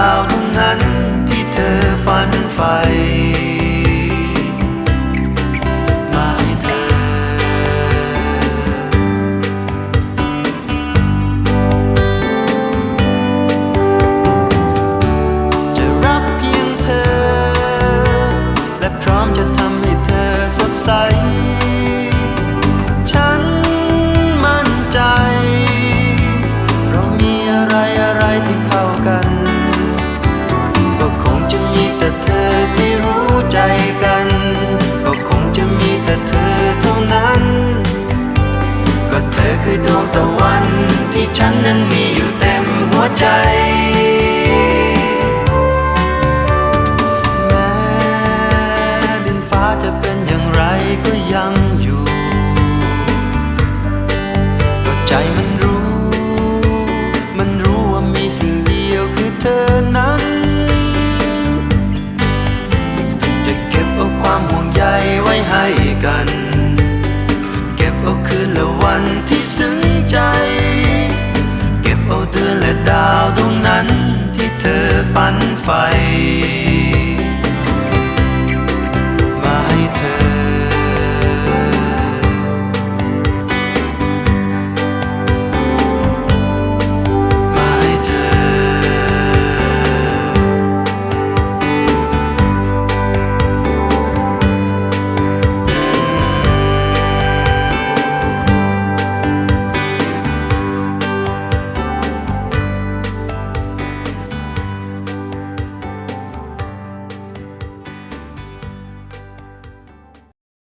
าวดวงนั้นที่เธอฝันใฝ่ นั้น ก็เธอคือดวงตะวันที่ฉันนั้นมีอยู่ วันที่ซึ้งใจ เก็บเอาเดือนและดาวดวงนั้นที่เธอฝันใฝ่